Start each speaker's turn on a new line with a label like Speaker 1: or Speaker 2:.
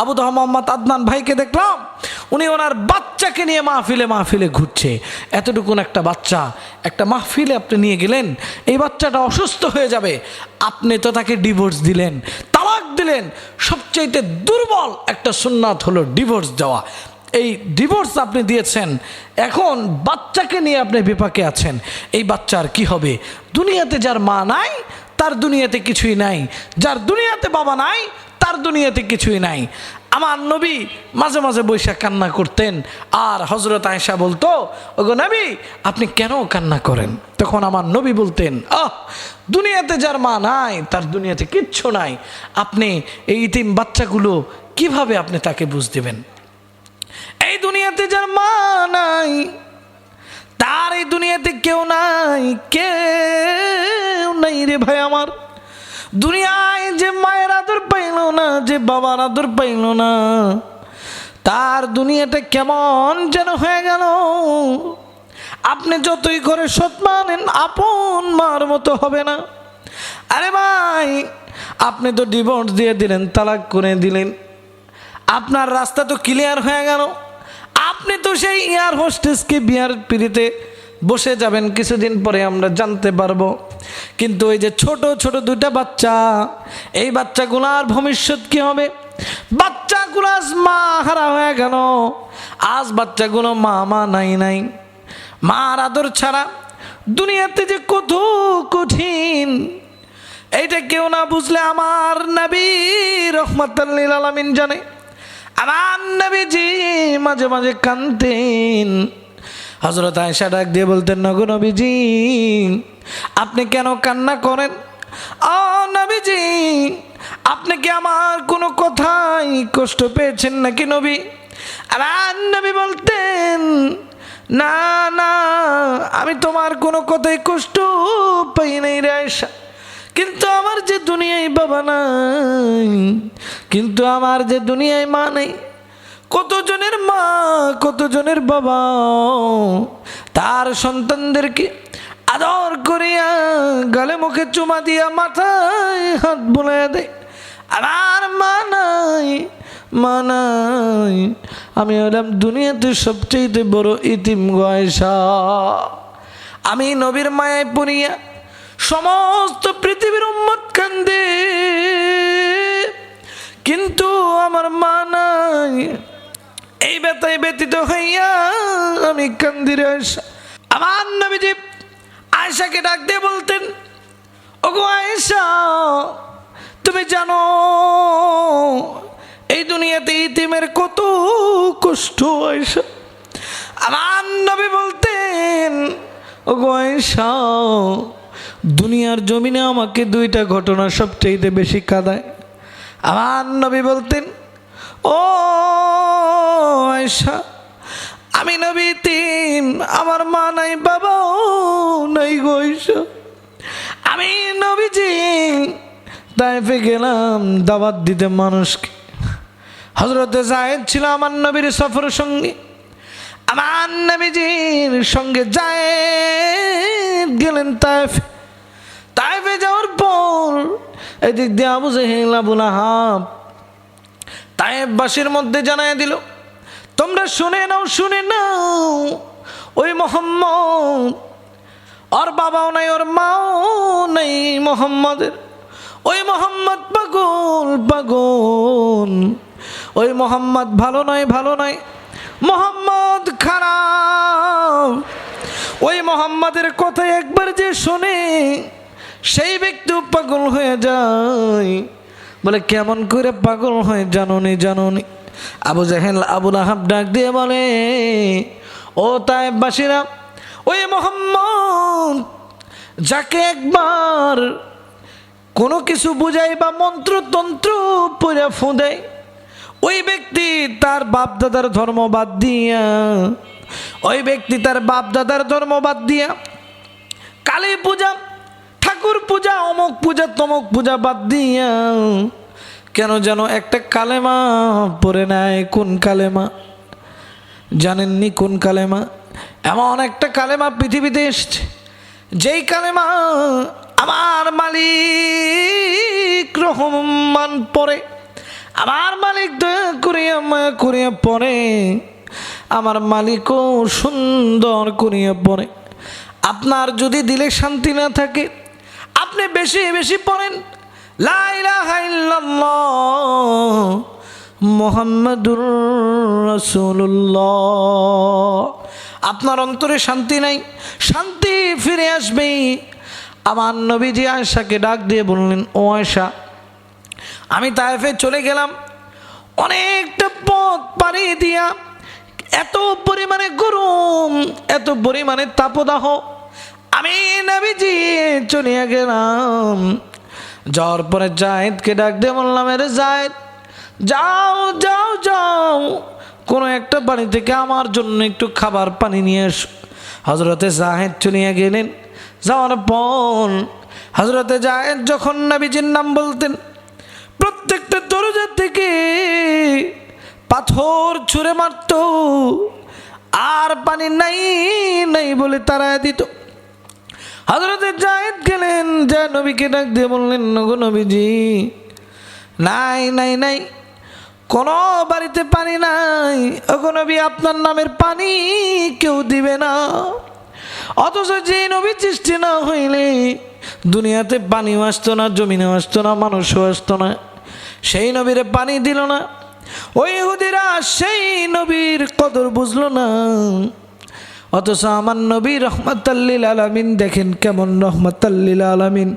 Speaker 1: আবু দহ মোহাম্মদ আদনান ভাইকে দেখলাম, উনি ওনার বাচ্চাকে নিয়ে মাহফিলে মাহফিলে ঘুরছে। এতটুকুন একটা বাচ্চা, একটা মাহফিলে আপনি নিয়ে গেলেন, এই বাচ্চাটা অসুস্থ হয়ে যাবে। আপনি তো তাকে ডিভোর্স দিলেন, তালাক দিলেন। সবচাইতে দুর্বল একটা সুন্নাত হলো ডিভোর্স দেওয়া। এই ডিভোর্স আপনি দিয়েছেন, এখন বাচ্চাকে নিয়ে আপনি বিপাকে আছেন। এই বাচ্চার কি হবে? দুনিয়াতে যার মা নাই, তার দুনিয়াতে কিছুই নাই। যার দুনিয়াতে বাবা নাই তার দুনিয়াতে কিছুই নাই। আমার নবী মাঝে মাঝে বৈশাখ কান্না করতেন। আর হজরত আয়েশা বলতো, ওগো নবী, আপনি কেন কান্না করেন? তখন আমার নবী বলতেন, আহ, দুনিয়াতে যার মা নাই, তার দুনিয়াতে কিচ্ছু নাই। আপনি এই ইতিম বাচ্চাগুলো কীভাবে আপনি তাকে বুঝ দেবেন? এই দুনিয়াতে যার মা নাই, তার এই দুনিয়াতে কেউ নাই কেউ নাই রে ভাই আমার। দুনিয়ায় যে মায়ের আদর পাইল না, যে বাবার আদর পাইল না, তার দুনিয়াটা কেমন যেন হয়ে গেল। আপনি যতই করে সৎ মানেন, আপন মার মতো হবে না। আরে ভাই, আপনি তো ডিভোর্স দিয়ে দিলেন, তালাক করে দিলেন। আপনার রাস্তা তো ক্লিয়ার হয়ে গেল। আপনি তো সেই এয়ার হোস্টেসকে বিয়ার পিড়িতে বসে যাবেন, কিছুদিন পরে আমরা জানতে পারব। কিন্তু ওই যে ছোট ছোট দুইটা বাচ্চা, এই বাচ্চাগুলার ভবিষ্যৎ কি হবে? বাচ্চাগুলো আজ মা হারা হয়ে গেল। আজ বাচ্চাগুলো মা মা নাই নাই। মার আদর ছাড়া দুনিয়াতে যে কত কঠিন, এইটা কেউ না বুঝলে আমার নবী রহমতাল্লিল আলমিন জানে। আমার নবীজি মাঝে মাঝে কানতেন হজরত আয়সা ডাক দিয়ে বলতেন, নগো নবীজি, আপনি কেন কান্না করেন? ও নবীজি, আপনি কি আমার কোনো কথাই কষ্ট পেয়েছেন নাকি নবী? আর নবী বলতেন, না না, আমি তোমার কোনো কথাই কষ্ট পাই নাই রে কিন্তু আমার যে দুনিয়ায় বাবা নাই, কিন্তু আমার যে দুনিয়ায় মা নেই কতজনের মা, কতজনের বাবা? তার সন্তানদেরকে আদর করিয়া গালে মুখে চুমা দিয়া মাথায় হাত বুলাই দেয়। আমার মা নাই মা নাই। আমি হলাম দুনিয়াতে সবচেয়ে বড় ইতিম গয়সা আমি নবীর মায়ায় পড়িয়া সমস্ত পৃথিবীর উম্মত কান্দে। কিন্তু আমার মা নাই এই ব্যথায় ব্যতীত হইয়া আমি কান্দির আয়সা আমার নবীজি আয়সাকে ডাক দিয়ে বলতেন, ওগো আয়সা তুমি জানো, এই দুনিয়াতে ইতিমের কত কষ্ট আয়সা আমার নবী বলতেন, ওগো আয়সা দুনিয়ার জমিনে আমাকে দুইটা ঘটনা সবচেয়ে বেশি কাঁদায়। আমার নবী বলতেন, ও আয়সা আমি নবী তিন, আমার মা নাই, বাবাও নাই গো আয়সা আমি নবীজি, তাইফে গেলাম দাওয়াত দিতে মানুষকে। হজরতে জাহেদ ছিল আমার নবীর সফর সঙ্গী। আমার নবীজির সঙ্গে যায় গেলেন তাইফে। তাইফে যাওয়ার পর এদিক দিয়ে আবু জেহেল, আবুল আহাব তাইফবাসীর মধ্যে জানাই দিল তোমরা শুনে নাও শুনে নাও, ওই মোহাম্মদ। ওর বাবাও নাই ওর মাও নেই মোহাম্মদের। ওই মোহাম্মদ পাগল পাগল। ওই মোহাম্মদ ভালো নয় ভালো নয়, মোহাম্মদ খারাপ। ওই মোহাম্মদের কথা একবার যে শোনে সেই ব্যক্তিও পাগল হয়ে যায়। বলে, কেমন করে পাগল হয় জানুনি জানুনি। আবু জাহেল আবুল আহাব ডাক দিয়ে বলে, ও তাইবাসীরা ওই মোহাম্মদ যাকে একবার কোনো কিছু বুঝাই বা মন্ত্রতন্ত্র পরে ফুঁদেয় ওই ব্যক্তি তার বাপদাদার ধর্ম বাদ দিয়া, ওই ব্যক্তি তার বাপদাদার ধর্ম বাদ দিয়া, কালী পূজা, ঠাকুর পূজা, অমুক পূজা, তমুক পূজা বাদ দিয়া কেন যেন একটা কালেমা পড়ে নেয় কোন কালেমা? জানেননি কোন কালেমা? এমন একটা কালেমা পৃথিবীতে এসছে, যেই কালেমা আমার মালিক রহমান পরে আমার মালিক দয়া করিয়া মায়া করিয়া পড়ে, আমার মালিকও সুন্দর করিয়া পড়ে। আপনার যদি দিলে শান্তি না থাকে, আপনি বেশি বেশি পড়েন মোহাম্মদুর রসুল্লাহ আপনার অন্তরে শান্তি নাই, শান্তি ফিরে আসবে আমার নবীজি আয়সাকে ডাক দিয়ে বললেন, ও আয়সা আমি তায়েফে চলে গেলাম, অনেকটা পথ পাড়ি দিয়া, এত পরিমাণে গরম, এত পরিমাণে তাপদাহ, আমি নবীজি চলিয়া গেলাম। যাওয়ার পরে জায়েদকে ডাক দিয়ে বললাম এরে জায়েদ যাও যাও যাও। কোনো একটা বাড়ি থেকে আমার জন্য একটু খাবার পানি নিয়ে এসো। হজরতে জাহেদ চলিয়া গেলেন। যাওয়ার পর হজরতে জাহেদ যখন নবীজির নাম বলতেন, প্রত্যেকটা দরজা থেকে পাথর ছুঁড়ে মারত, আর পানি নাই নাই বলে তারা দিত। হজরতে জায়েদ গেলেন যা নবীকে ডাক দিয়ে বললেন নগো নবীজি, নাই নাই নাই, কোনো বাড়িতে পানি নাই। ওগো নবী, আপনার নামের পানি কেউ দিবে না। অথচ যে নবী সৃষ্টি না হইলে দুনিয়াতে পানিও আসতো না, জমিনেও আসতো না, মানুষও আসতো না। সেই নবীরে পানি দিল না। ওই হুদিরা সেই নবীর কদর বুঝলো না। অথচ আমার নবী রহমতাল্লিল আলমিন দেখেন কেমন রহমতাল্লিল আলামিন।